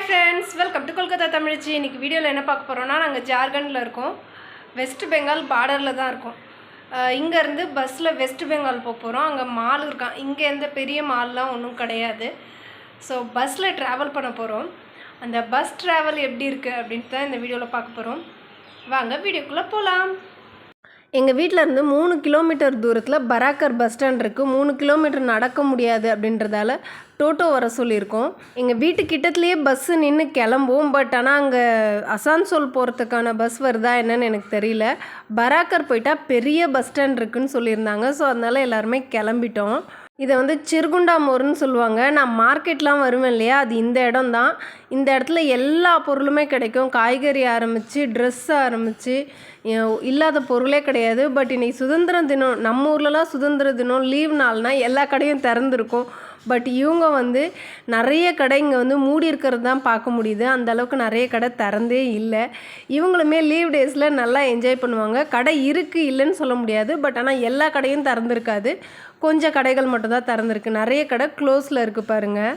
Hi friends welcome to Kolkata தமிழ்ச்சி இன்றைக்கி வீடியோவில் என்ன பார்க்க போகிறோம்னா நாங்கள் ஜார்க்கண்டில் இருக்கோம். வெஸ்ட் பெங்கால் பார்டரில் தான் இருக்கோம். இங்கேருந்து பஸ்ஸில் வெஸ்ட் பெங்கால் போக போகிறோம் அங்கே மால் இருக்கான் இங்கே எந்த பெரிய மால்லாம் ஒன்றும் கிடையாது. ஸோ பஸ்ஸில் ட்ராவல் பண்ண போகிறோம் அந்த பஸ் ட்ராவல் எப்படி இருக்குது அப்படின்ட்டு தான் இந்த வீடியோவில் பார்க்க போகிறோம் வாங்க வீடியோக்குள்ளே போகலாம் எங்கள் வீட்டில் இருந்து மூணு கிலோமீட்டர் தூரத்தில் பராக்கர் பஸ் ஸ்டாண்ட் இருக்குது மூணு கிலோமீட்டர் நடக்க முடியாது அப்படின்றதால டோட்டோ வர சொல்லியிருக்கோம். எங்கள் வீட்டு கிட்டத்துலேயே பஸ்ஸு நின்று கிளம்பும் பட் ஆனால் அங்கே அசான்சோல் போகிறதுக்கான பஸ் வருதா என்னன்னு எனக்கு தெரியல. பராக்கர் போயிட்டால் பெரிய பஸ் ஸ்டாண்ட் இருக்குதுன்னு சொல்லியிருந்தாங்க. ஸோ அதனால் எல்லாருமே கிளம்பிட்டோம். இதை வந்து சிறுகுண்டாமூர்னு சொல்லுவாங்க. நான் மார்க்கெட்லாம் வருவேன் இல்லையா? அது இந்த இடம் தான் இந்த இடத்துல எல்லா பொருளுமே கிடைக்கும். காய்கறி ஆரம்பித்து ட்ரெஸ் ஆரம்பித்து இல்லாத பொருளே கிடையாது. பட் இன்றைக்கி சுதந்திர தினம் நம்ம ஊர்லலாம் சுதந்திர தினம் லீவ் நாள்னால் எல்லா கடையும் திறந்துருக்கும். பட் இவங்க வந்து நிறைய கடை இங்கே வந்து மூடி இருக்கிறது தான் பார்க்க முடியுது. அந்த அளவுக்கு நிறைய கடை திறந்தே இல்லை. இவங்களுமே லீவ் டேஸில் நல்லா என்ஜாய் பண்ணுவாங்க. கடை இருக்குது இல்லைன்னு சொல்ல முடியாது. பட் ஆனால் எல்லா கடையும் திறந்துருக்காது. கொஞ்சம் கடைகள் மட்டும்தான் திறந்துருக்கு. நிறைய கடை க்ளோஸில் இருக்குது பாருங்கள்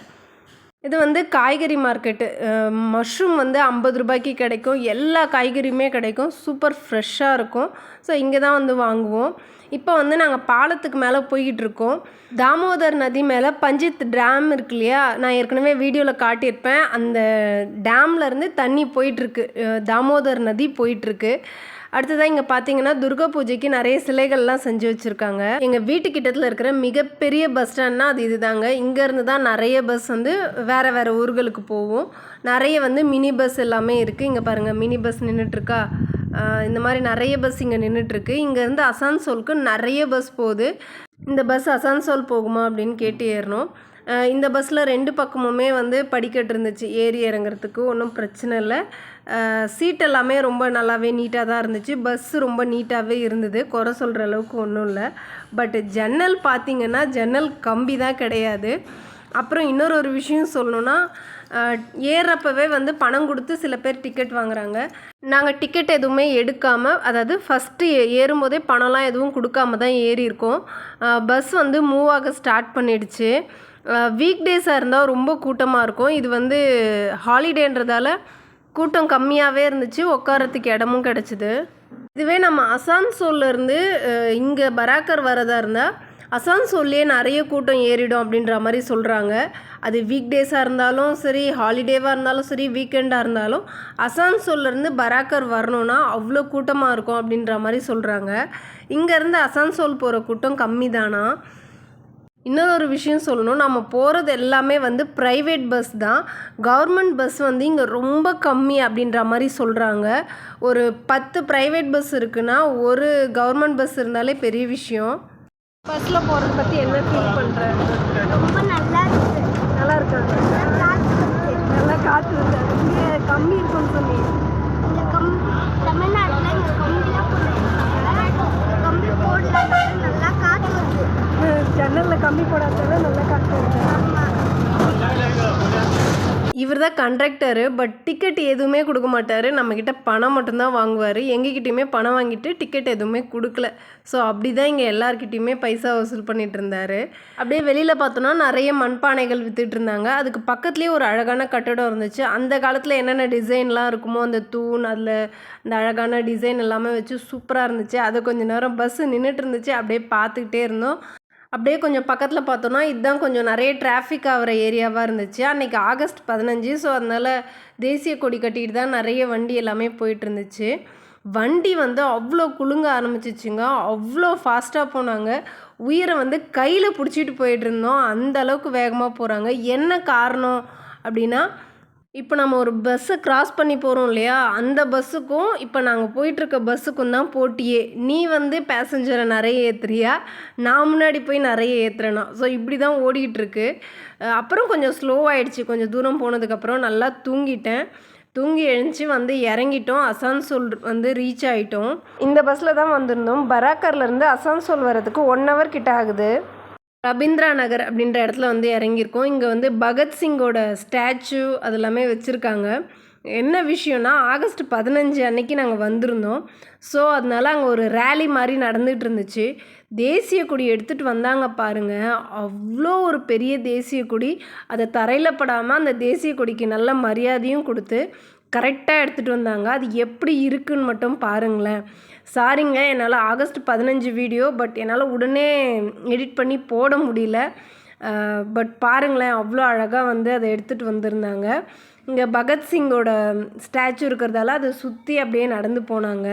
இது வந்து காய்கறி மார்க்கெட்டு மஷ்ரூம் வந்து ஐம்பது ரூபாய்க்கு கிடைக்கும். எல்லா காய்கறியுமே கிடைக்கும். சூப்பர் ஃப்ரெஷ்ஷாக இருக்கும். ஸோ இங்கே தான் வந்து வாங்குவோம். இப்போ வந்து நாங்கள் பாலத்துக்கு மேலே போய்கிட்ருக்கோம் தாமோதர் நதி மேலே பஞ்சித் டேம் இருக்கு இல்லையா? நான் ஏற்கனவே வீடியோவில் காட்டியிருப்பேன். அந்த டேம்லேருந்து தண்ணி போயிட்டுருக்கு தாமோதர் நதி போயிட்டுருக்கு அடுத்ததாக இங்கே பார்த்தீங்கன்னா துர்கா பூஜைக்கு நிறைய சிலைகள்லாம் செஞ்சு வச்சுருக்காங்க. எங்கள் வீட்டு கிட்டத்தில் இருக்கிற மிகப்பெரிய பஸ் ஸ்டாண்ட்னா அது இதுதாங்க. இங்கேருந்து தான் நிறைய பஸ் வந்து வேறு வேறு ஊர்களுக்கு போகும். நிறைய வந்து மினி பஸ் எல்லாமே இருக்குது இங்கே பாருங்கள் மினி பஸ் நின்றுட்டுருக்கா இந்த மாதிரி நிறைய பஸ் இங்கே நின்றுட்டுருக்கு இங்கேருந்து அசான்சோலுக்கு நிறைய பஸ் போகுது. இந்த பஸ் அசான்சோல் போகுமா அப்படின்னு கேட்டு ஏறணும். இந்த பஸ்ஸில் ரெண்டு பக்கமுமே வந்து படிக்கட்டு இருந்துச்சு. ஏறி இறங்குறதுக்கு ஒன்றும் பிரச்சனை இல்லை. சீட் எல்லாமே ரொம்ப நல்லாவே நீட்டாக தான் இருந்துச்சு. பஸ்ஸு ரொம்ப நீட்டாகவே இருந்தது. குறை சொல்கிற அளவுக்கு ஒன்றும் இல்லை. பட் ஜன்னல் பார்த்திங்கன்னா ஜன்னல் கம்பி தான் கிடையாது. அப்புறம் இன்னொரு ஒரு விஷயம் சொல்லணுன்னா ஏறப்பவே ஏறுறப்பவே வந்து பணம் கொடுத்து சில பேர் டிக்கெட் வாங்குறாங்க. நாங்கள் டிக்கெட் எதுவுமே எடுக்காமல் அதாவது ஃபஸ்ட்டு ஏறும்போதே பணம்லாம் எதுவும் கொடுக்காம தான் ஏறி இருக்கோம் பஸ் வந்து மூவ் ஆக ஸ்டார்ட் பண்ணிடுச்சு. வீக் டேஸாக இருந்தால் ரொம்ப கூட்டமாக இருக்கும். இது வந்து ஹாலிடேன்றதால கூட்டம் கம்மியாகவே இருந்துச்சு. உட்காரத்துக்கு இடமும் கிடச்சிது. இதுவே நம்ம அசான்சோல்லேருந்து இங்கே பராக்கர் வரதா இருந்தால் அசான்சோல்லையே நிறைய கூட்டம் ஏறிடும் அப்படின்ற மாதிரி சொல்கிறாங்க அது வீக் டேஸாக இருந்தாலும் சரி ஹாலிடேவாக இருந்தாலும் சரி வீக்கெண்டாக இருந்தாலும் அசான்சோல்லேருந்து பராக்கர் வரணும்னா அவ்வளோ கூட்டமாக இருக்கும் அப்படின்ற மாதிரி சொல்கிறாங்க இங்கேருந்து அசான்சோல் போகிற கூட்டம் கம்மி தானா இன்னொரு விஷயம் சொல்லணும் நம்ம போகிறது எல்லாமே வந்து ப்ரைவேட் பஸ் தான். கவர்மெண்ட் பஸ் வந்து இங்கே ரொம்ப கம்மி அப்படின்ற மாதிரி சொல்கிறாங்க ஒரு பத்து ப்ரைவேட் பஸ் இருக்குன்னா ஒரு கவர்மெண்ட் பஸ் இருந்தாலே பெரிய விஷயம். பஸ்ஸில் போகிறத பற்றி என்ன ஃபீல் பண்ணுற ரொம்ப நல்லா இருக்கு. நல்லா இருக்காங்க. நல்லா காற்று இருக்காது இங்கே கம்மி இருக்குன்னு சொல்லி இந்த கம் தமிழ்நாட்டில் இந்த கம்பிலாம் போட்டுருக்காங்க கம்பி போடலனால நல்லா காத்து வருது ஜன்னலில் கம்மி போடாதால நல்லா காற்று இவர் தான் கண்டக்டரு பட் டிக்கெட் எதுவுமே கொடுக்க மாட்டார். நம்மக்கிட்ட பணம் மட்டும்தான் வாங்குவார். எங்ககிட்டயுமே பணம் வாங்கிட்டு டிக்கெட் எதுவுமே கொடுக்கல. ஸோ அப்படி தான் இங்கே எல்லார்கிட்டயுமே பைசா வசூல் பண்ணிட்டு இருந்தார். அப்படியே வெளியில் பார்த்தோன்னா நிறைய மண்பானைகள் வித்துட்டு இருந்தாங்க. அதுக்கு பக்கத்துலேயே ஒரு அழகான கட்டடம் இருந்துச்சு. அந்த காலத்தில் என்னென்ன டிசைன்லாம் இருக்குமோ அந்த தூண் அதில் அந்த அழகான டிசைன் எல்லாமே வச்சு சூப்பராக இருந்துச்சு. அதை கொஞ்ச நேரம் பஸ்ஸு நின்றுட்டு இருந்துச்சு. அப்படியே பார்த்துக்கிட்டே இருந்தோம். அப்படியே கொஞ்சம் பக்கத்தில் பார்த்தோன்னா இதுதான் கொஞ்சம் நிறைய டிராஃபிக் ஆகிற ஏரியாவாக இருந்துச்சு. அன்றைக்கி ஆகஸ்ட் பதினஞ்சு ஸோ அதனால் தேசிய கொடி கட்டிட்டு தான் நிறைய வண்டி எல்லாமே போயிட்டு இருந்துச்சு. வண்டி வந்து அவ்வளோ குலுங்க ஆரம்பிச்சிச்சுங்க. அவ்வளோ ஃபாஸ்ட்டாக போனாங்க. உயிரை வந்து கையில் பிடிச்சிட்டு போயிட்டு இருந்தோம். அந்த அளவுக்கு வேகமாக போகிறாங்க என்ன காரணம் அப்படின்னா இப்போ நம்ம ஒரு பஸ்ஸை கிராஸ் பண்ணி போகிறோம் இல்லையா? அந்த பஸ்ஸுக்கும் இப்போ நாங்கள் போயிட்டுருக்க பஸ்ஸுக்கும் தான் போட்டியே. நீ வந்து பேசஞ்சரை நிறைய ஏற்றுறியா நான் முன்னாடி போய் நிறைய ஏற்றுறேனா ஸோ இப்படி தான் ஓடிக்கிட்டுருக்கு அப்புறம் கொஞ்சம் ஸ்லோவாகிடுச்சு கொஞ்சம் தூரம் போனதுக்கப்புறம் நல்லா தூங்கிட்டேன். தூங்கி எழுந்துச்சி வந்து இறங்கிட்டோம். அசான்சோல் வந்து ரீச் ஆகிட்டோம் இந்த பஸ்ஸில் தான் வந்திருந்தோம். பராக்கர்லேருந்து அசான்சோல் வரதுக்கு ஒன் ஹவர் கிட்ட ஆகுது. ரபீந்திரா நகர் அப்படின்ற இடத்துல வந்து இறங்கியிருக்கோம். இங்கே வந்து பகத்சிங்கோட ஸ்டாச்சு அது எல்லாமே வச்சுருக்காங்க. என்ன விஷயம்னா ஆகஸ்ட் பதினஞ்சு அன்னைக்கு நாங்கள் வந்திருந்தோம். ஸோ அதனால அங்கே ஒரு ரேலி மாதிரி நடந்துகிட்டு இருந்துச்சு. தேசிய கொடி எடுத்துகிட்டு வந்தாங்க பாருங்கள் அவ்வளோ ஒரு பெரிய தேசிய கொடி. அதை தரையில் படாமல் அந்த தேசிய கொடிக்கு நல்ல மரியாதையும் கொடுத்து கரெக்டாக எடுத்துகிட்டு வந்தாங்க. அது எப்படி இருக்குன்னு மட்டும் பாருங்களேன். சாரிங்க என்னால் ஆகஸ்ட் பதினஞ்சு வீடியோ பட் என்னால் உடனே எடிட் பண்ணி போட முடியல. பட் பாருங்களேன் அவ்வளோ அழகாக வந்து அதை எடுத்துகிட்டு வந்திருந்தாங்க. இங்கே பகத்சிங்கோட ஸ்டாச்சு இருக்கிறதால அதை சுற்றி அப்படியே நடந்து போனாங்க.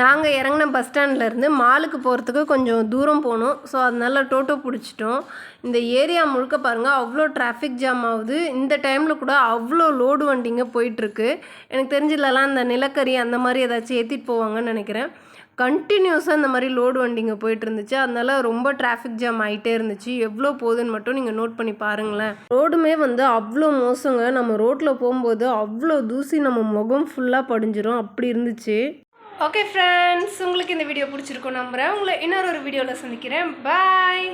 நாங்கள் இறங்கின பஸ் ஸ்டாண்ட்லேருந்து மாலுக்கு போகிறதுக்கு கொஞ்சம் தூரம் போகணும் ஸோ அதனால டோட்டோ பிடிச்சிட்டோம். இந்த ஏரியா முழுக்க பாருங்கள் அவ்வளோ டிராஃபிக் ஜாம் ஆகுது. இந்த டைமில் கூட அவ்வளோ லோடு வண்டிங்க போயிட்டுருக்கு. எனக்கு தெரிஞ்சதுலலாம் இந்த நிலக்கரி அந்த மாதிரி ஏதாச்சும் ஏற்றிட்டு போவாங்கன்னு நினைக்கிறேன். கண்டினியூஸாக இந்த மாதிரி லோடு வண்டிங்க போயிட்டு இருந்துச்சு அதனால ரொம்ப டிராஃபிக் ஜாம் ஆகிட்டே இருந்துச்சு. எவ்வளோ போகுதுன்னு மட்டும் நீங்கள் நோட் பண்ணி பாருங்களேன். ரோடுமே வந்து அவ்வளோ மோசங்க. நம்ம ரோட்டில் போகும்போது அவ்வளோ தூசி நம்ம முகம் ஃபுல்லாக படிஞ்சிரும். அப்படி இருந்துச்சு. ஓகே ஃப்ரெண்ட்ஸ் உங்களுக்கு இந்த வீடியோ பிடிச்சிருக்கும் நம்புகிறேன் உங்களை இன்னொரு ஒரு வீடியோவில் சந்திக்கிறேன். பாய்